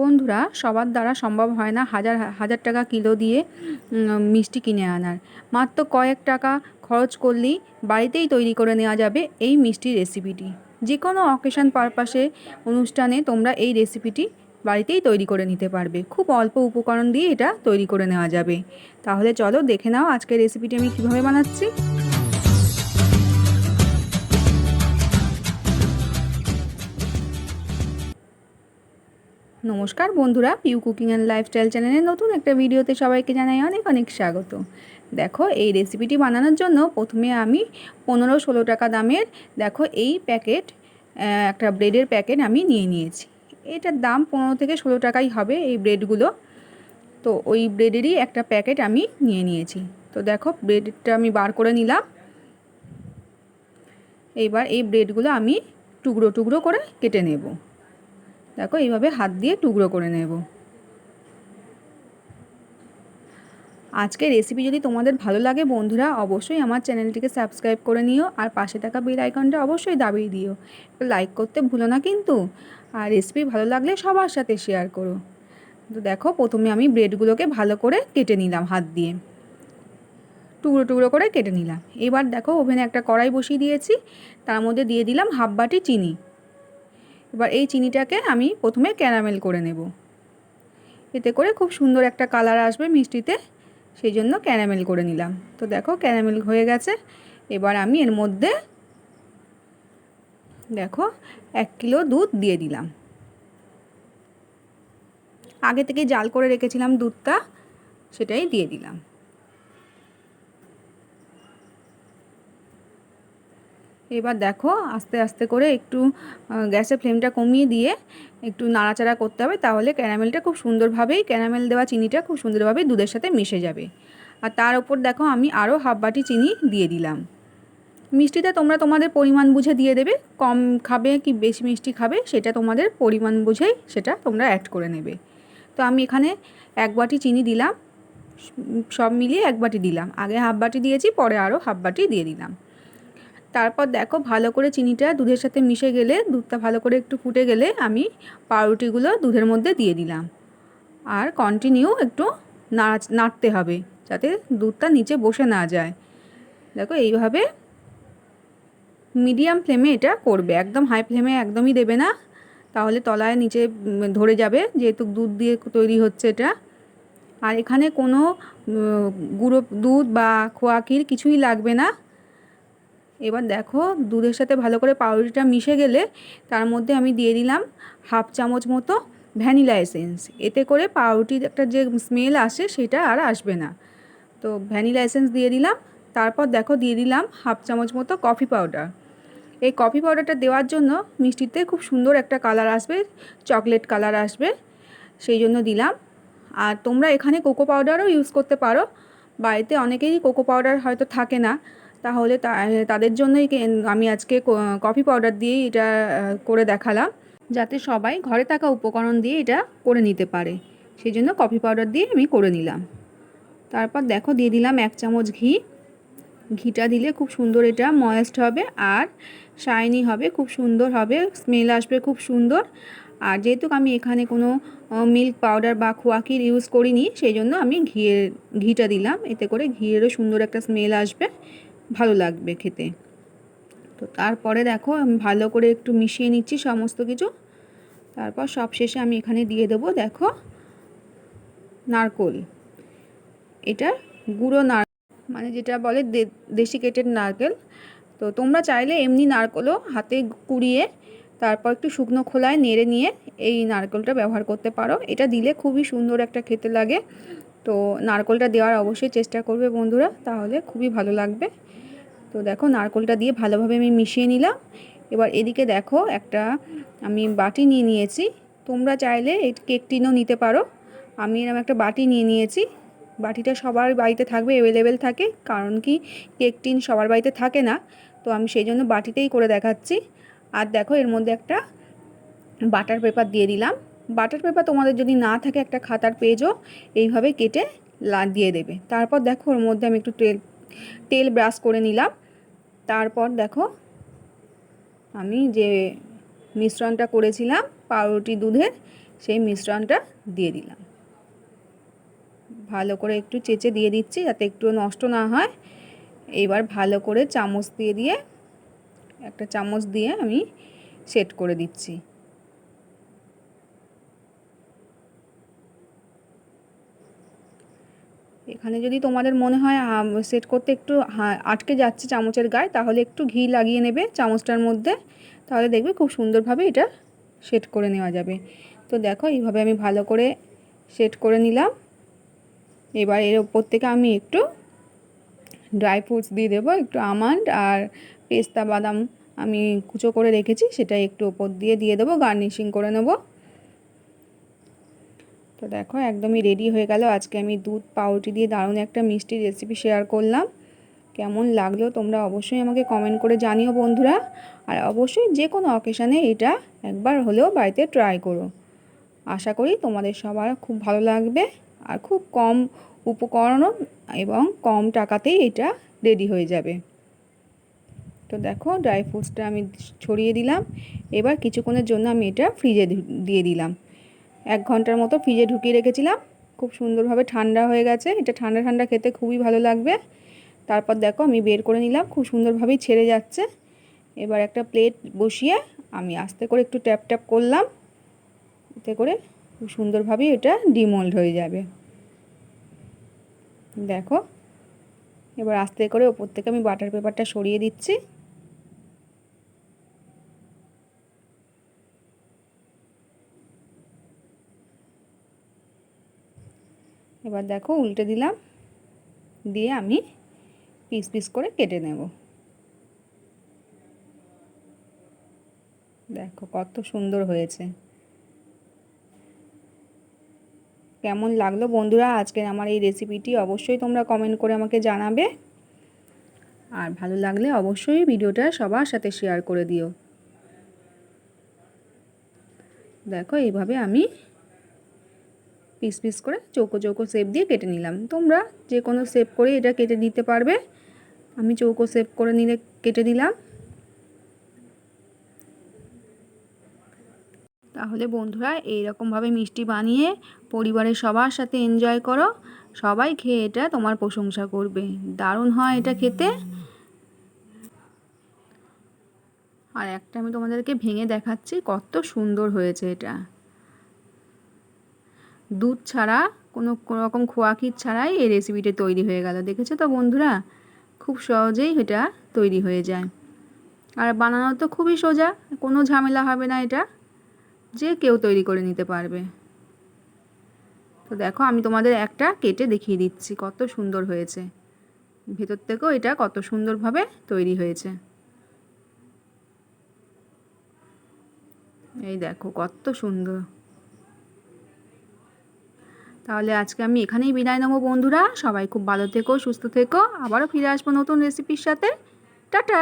বন্ধুরা, সবার দ্বারা সম্ভব হয় না হাজার হাজার টাকা কিলো দিয়ে মিষ্টি কিনে আনার। মাত্র কয়েক টাকা খরচ করলেই বাড়িতেই তৈরি করে নেওয়া যাবে এই মিষ্টির রেসিপিটি। যে কোনো অকেশন পারপাসে, অনুষ্ঠানে তোমরা এই রেসিপিটি বাড়িতেই তৈরি করে নিতে পারবে। খুব অল্প উপকরণ দিয়ে এটা তৈরি করে নেওয়া যাবে। তাহলে চলো দেখে নাও আজকের রেসিপিটি আমি কীভাবে বানাচ্ছি। নমস্কার বন্ধুরা পিউ কুকিং অ্যান্ড লাইফস্টাইল চ্যানেলের নতুন একটা ভিডিওতে সবাইকে জানাই অনেক অনেক স্বাগত। দেখো, এই রেসিপিটি বানানোর জন্য প্রথমে আমি পনেরো ষোলো টাকা দামের, দেখো এই প্যাকেট একটা ব্রেডের প্যাকেট আমি নিয়ে নিয়েছি। এটার দাম পনেরো থেকে ষোলো টাকাই হবে এই ব্রেডগুলো তো ওই ব্রেডেরই একটা প্যাকেট আমি নিয়ে নিয়েছি। তো দেখো ব্রেডটা আমি বার করে নিলাম। এইবার এই ব্রেডগুলো আমি টুকরো টুকরো করে কেটে নেব। দেখো, এইভাবে হাত দিয়ে টুকরো করে নেব। আজকের রেসিপি যদি তোমাদের ভালো লাগে বন্ধুরা, অবশ্যই আমার চ্যানেলটিকে সাবস্ক্রাইব করে নিও আর পাশে থাকা বেল আইকনটা অবশ্যই দাবিয়ে দিও। একটু লাইক করতে ভুলো না কিন্তু, আর রেসিপি ভালো লাগলে সবার সাথে শেয়ার করো। তো দেখো, প্রথমে আমি ব্রেডগুলোকে ভালো করে কেটে নিলাম হাত দিয়ে। টুকরো টুকরো করে কেটে নিলাম। এবার দেখো, ওভেনে একটা কড়াই বসিয়ে দিয়েছি। তার মধ্যে দিয়ে দিলাম হাফ বাটি চিনি। এবার এই চিনিটাকে আমি প্রথমে ক্যারামেল করে নেব। এতে করে খুব সুন্দর একটা কালার আসবে মিষ্টিতে, সেই জন্য ক্যারামেল করে নিলাম। তো দেখো ক্যারামেল হয়ে গেছে। এবার আমি এর মধ্যে দেখো এক কিলো দুধ দিয়ে দিলাম। আগে থেকে জাল করে রেখেছিলাম দুধটা, সেটাই দিয়ে দিলাম। এবার দেখো, আস্তে আস্তে করে একটু গ্যাসের ফ্লেমটা কমিয়ে দিয়ে একটু নাড়াচাড়া করতে হবে, তাহলে ক্যারামেলটা খুব সুন্দরভাবেই, ক্যারামেল দেওয়া চিনিটা খুব সুন্দরভাবে দুধের সাথে মিশে যাবে। আর তার উপর দেখো, আমি আরও হাফ বাটি চিনি দিয়ে দিলাম। মিষ্টিটা তোমরা তোমাদের পরিমাণ বুঝে দিয়ে দেবে, কম খাবে কি বেশি মিষ্টি খাবে, সেটা তোমাদের পরিমাণ বুঝেই সেটা তোমরা অ্যাড করে নেবে। তো আমি এখানে এক বাটি চিনি দিলাম, সব মিলিয়ে এক বাটি দিলাম। আগে হাফ বাটি দিয়েছি, পরে আরও হাফ বাটি দিয়ে দিলাম। তারপর দেখো ভালো করে চিনিটা দুধের সাথে মিশে গেলে, দুধটা ভালো করে একটু ফুটে গেলে আমি পাউরুটিগুলো দুধের মধ্যে দিয়ে দিলাম। আর কন্টিনিউ একটু নাড়া, নাড়তে হবে যাতে দুধটা নিচে বসে না যায়। দেখো এইভাবে মিডিয়াম ফ্লেমে এটা করবে, একদম হাই ফ্লেমে একদমই দেবে না। তাহলে তলায় নিচে ধরে যাবে, যেহেতু দুধ দিয়ে তৈরি হচ্ছে এটা। আর এখানে কোনো গুঁড়ো দুধ বা খোয়া ক্ষীর কিছুই লাগবে না। এবার দেখো দুধের সাথে ভালো করে পাউরুটিটা মিশে গেলে তার মধ্যে আমি দিয়ে দিলাম হাফ চামচ মতো ভ্যানিলা এসেন্স। এতে করে পাউরুটির একটা যে স্মেল আসে সেটা আর আসবে না। তো ভ্যানিলা এসেন্স দিয়ে দিলাম। তারপর দেখো দিয়ে দিলাম হাফ চামচ মতো কফি পাউডার। এই কফি পাউডারটা দেওয়ার জন্য মিষ্টিতে খুব সুন্দর একটা কালার আসবে, চকলেট কালার আসবে, সেই জন্য দিলাম। আর তোমরা এখানে কোকো পাউডারও ইউজ করতে পারো। বাড়িতে অনেকেরই কোকো পাউডার হয়তো থাকে না। তাহলে তাদের জন্যই আমি আজকে কফি পাউডার দিয়েই এটা করে দেখালাম। যাতে সবাই ঘরে থাকা উপকরণ দিয়ে এটা করে নিতে পারে। সেই জন্য কফি পাউডার দিয়ে আমি করে নিলাম। তারপর দেখো, দিয়ে দিলাম এক চামচ ঘি। ঘিটা দিলে খুব সুন্দর এটা ময়েস্ট হবে আর শাইনি হবে, খুব সুন্দর হবে, স্মেল আসবে খুব সুন্দর। আর যেহেতু আমি এখানে কোনো মিল্ক পাউডার বা খোয়াকির ইউজ করিনি সেই জন্য আমি ঘিয়ের ঘিটা দিলাম। এতে করে ঘিয়েরও সুন্দর একটা স্মেল আসবে। ভালো লাগবে খেতে। তো তারপরে দেখো আমি ভালো করে একটু মিশিয়ে নিচ্ছি সমস্ত কিছু। তারপর সব শেষে আমি এখানে দিয়ে দেবো দেখো নারকোল। এটা গুঁড়ো নার মানে যেটা বলে দেশি কেটের নারকেল। তো তোমরা চাইলে এমনি নারকেলও হাতে কুড়িয়ে তারপর একটু শুকনো খোলায় নেড়ে নিয়ে এই নারকেলটা ব্যবহার করতে পারো। এটা দিলে খুবই সুন্দর একটা খেতে লাগে। তো নারকেলটা দেওয়ার অবশ্যই চেষ্টা করবে বন্ধুরা, তাহলে খুবই ভালো লাগবে। তো দেখো নারকেলটা দিয়ে ভালোভাবে আমি মিশিয়ে নিলাম। এবার এদিকে দেখো একটা আমি বাটি নিয়ে নিয়েছি। তোমরা চাইলে এই কেক টিনও নিতে পারো। আমি এরকম একটা বাটি নিয়ে নিয়েছি। বাটিটা সবার বাড়িতে থাকবে অ্যাভেলেবেল থাকে, কারণ কি কেক টিন সবার বাড়িতে থাকে না। তো আমি সেই জন্য বাটিতেই করে দেখাচ্ছি। আর দেখো এর মধ্যে একটা বাটার পেপার দিয়ে দিলাম। বাটার পেপার তোমাদের যদি না থাকে একটা খাতার পেজও, এইভাবে কেটে লা, দিয়ে দেবে। তারপর দেখো ওর মধ্যে আমি একটু তেল তেল ব্রাশ করে নিলাম। তারপর দেখো, আমি যে মিশ্রণটা করেছিলাম, পাউরুটি দুধের, সেই মিশ্রণটা দিয়ে দিলাম। ভালো করে একটু চেচে দিয়ে দিচ্ছি যাতে একটু নষ্ট না হয়। এবার ভালো করে চামচ দিয়ে দিয়ে, একটা চামচ দিয়ে আমি সেট করে দিচ্ছি। এখানে যদি তোমাদের মনে হয় সেট করতে একটু আটকে যাচ্ছে চামচের গায়ে, তাহলে একটু ঘি লাগিয়ে নেবে চামচটার মধ্যে। তাহলে দেখবে খুব সুন্দরভাবে এটা সেট করে নেওয়া যাবে। তো দেখো, এইভাবে আমি ভালো করে সেট করে নিলাম। এবার এর ওপর থেকে আমি একটু ড্রাই ফ্রুটস দিয়ে দেবো, একটু আমন্ড আর পেস্তা বাদাম আমি কুচো করে রেখেছি, সেটা একটু ওপর দিয়ে দিয়ে দেবো গার্নিশিং করে নেব। তো দেখো, একদমই রেডি হয়ে গেল। আজকে আমি দুধ, পাউরুটি দিয়ে দারুণ একটা মিষ্টি রেসিপি শেয়ার করলাম। কেমন লাগল তোমরা অবশ্যই আমাকে কমেন্ট করে জানিও বন্ধুরা। আর অবশ্যই যে কোনো অকেশানে এটা একবার হলেও বাড়িতে ট্রাই করো। আশা করি তোমাদের সবার খুব ভালো লাগবে। আর খুব কম উপকরণও এবং কম টাকাতেই এটা রেডি হয়ে যাবে। তো দেখো ড্রাই ফ্রুটসটা আমি ছড়িয়ে দিলাম। এবার কিছুক্ষণের জন্য আমি এটা ফ্রিজে দিয়ে দিলাম। এক ঘণ্টার মতো ফ্রিজে ঢুকিয়ে রেখেছিলাম। খুব সুন্দরভাবে ঠান্ডা হয়ে গেছে। এটা ঠান্ডা ঠান্ডা খেতে খুবই ভালো লাগবে। তারপর দেখো আমি বের করে নিলাম। খুব সুন্দরভাবেই ছেড়ে যাচ্ছে। এবার একটা প্লেট বসিয়ে আমি আস্তে করে একটু ট্যাপ ট্যাপ করলাম। এতে করে খুব সুন্দরভাবেই এটা ডিমোল্ড হয়ে যাবে। দেখো, এবার আস্তে করে ওপর থেকে আমি বাটার পেপারটা সরিয়ে দিচ্ছি। এবার দেখো উল্টে দিলাম। দিয়ে আমি পিস পিস করে কেটে নেব। দেখো কত সুন্দর হয়েছে। কেমন লাগল বন্ধুরা? আজকের আমার এই রেসিপিটি অবশ্যই তোমরা কমেন্ট করে আমাকে জানাবে। আর ভালো লাগলে অবশ্যই ভিডিওটা সবার সাথে শেয়ার করে দিও। দেখো এইভাবে আমি পিস পিস করে চৌকো চৌকো শেপ দিয়ে কেটে নিলাম। তোমরা যে কোনো শেপ করে এটা কেটে দিতে পারবে। আমি চৌকো শেপ করে নিলে কেটে দিলাম। তাহলে বন্ধুরা, এইরকমভাবে মিষ্টি বানিয়ে পরিবারের সবার সাথে এনজয় করো। সবাই খেয়ে এটা তোমার প্রশংসা করবে। দারুণ হয় এটা খেতে। আর একটা আমি তোমাদেরকে ভেঙে দেখাচ্ছি, কত সুন্দর হয়েছে এটা। দুধ ছাড়া, কোনো রকম খোয়া ক্ষীর ছাড়াই এই রেসিপিটা তৈরি হয়ে গেল। দেখেছ তো বন্ধুরা? খুব সহজেই এটা তৈরি হয়ে যায়। আর বানানো তো খুবই সোজা, কোনো ঝামেলা হবে না এটা। যে কেউ তৈরি করে নিতে পারবে। তো দেখো, আমি তোমাদের একটা কেটে দেখিয়ে দিচ্ছি, কত সুন্দর হয়েছে। ভেতর থেকেও এটা কত সুন্দরভাবে তৈরি হয়েছে। এই দেখো, কত সুন্দর। তাহলে আজকে আমি এখানেই বিদায় নেব, বন্ধুরা। সবাই খুব ভালো থেকো, সুস্থ থেকো। আবারও ফিরে আসব নতুন রেসিপির সাথে। টাটা!